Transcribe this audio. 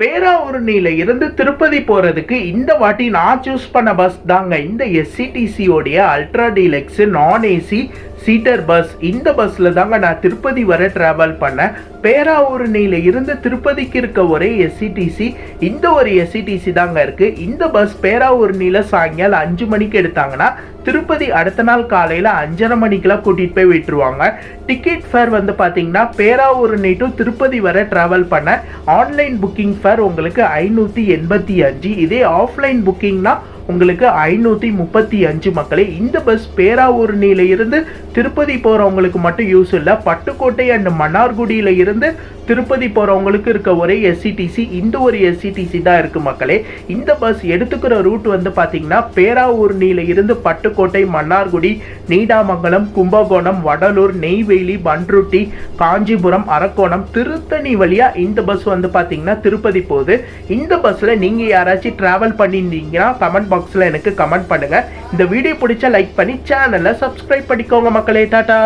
பேராவூரணியில இருந்து திருப்பதி போறதுக்கு இந்த வாட்டி நான் சூஸ் பண்ண பஸ் தாங்க. இந்த எஸ்சிடிசியோடைய ultra deluxe non AC seater bus இந்த பஸ்ல தாங்க நான் திருப்பதி வர டிராவல் பண்ணேன். பேராவூரணியில இருந்து திருப்பதிக்கு இருக்க ஒரே எஸ்சிடிசி இந்த ஒரு எஸ்சிடிசி தாங்க இருக்கு. இந்த பஸ் பேராவூரணியில சாயங்காலம் அஞ்சு மணிக்கு எடுத்தாங்கன்னா திருப்பதி அடுத்த நாள் காலையில அஞ்சரை மணிக்கெல்லாம் கூட்டிட்டு போய் விட்டுருவாங்க. டிக்கெட் ஃபேர் வந்து பாத்தீங்கன்னா பேராவூரணி டு திருப்பதி வரை டிராவல் பண்ண ஆன்லைன் புக்கிங் ஃபேர் உங்களுக்கு ஐநூத்தி எண்பத்தி அஞ்சு. இதே ஆஃப்லைன் புக்கிங்னா உங்களுக்கு ஐநூற்றி முப்பத்தி அஞ்சு மக்களே இந்த பஸ் பேராவூரணியில இருந்து திருப்பதி போகிறவங்களுக்கு மட்டும் யூஸ் இல்லை பட்டுக்கோட்டை அண்ட் மன்னார்குடியில இருந்து திருப்பதி போகிறவங்களுக்கு இருக்க ஒரே எஸ்சிடிசி இந்த ஒரு எஸ்சிடிசி தான் இருக்குது மக்களே. இந்த பஸ் எடுத்துக்கிற ரூட் வந்து பார்த்தீங்கன்னா பேராவூர்னியில் இருந்து பட்டுக்கோட்டை மன்னார்குடி நீடாமங்கலம் கும்பகோணம் வடலூர் நெய்வேலி பன்ருட்டி காஞ்சிபுரம் அரக்கோணம் திருத்தணி வழியாக இந்த பஸ் வந்து பார்த்தீங்கன்னா திருப்பதி போகுது. இந்த பஸ்ஸில் நீங்கள் யாராச்சும் ட்ராவல் பண்ணியிருந்தீங்கன்னா கமெண்ட் பாக்ஸில் எனக்கு கமெண்ட் பண்ணுங்கள் இந்த வீடியோ பிடிச்சா லைக் பண்ணி சேனலை சப்ஸ்கிரைப் பண்ணிக்கோங்க மக்களே. டாட்டா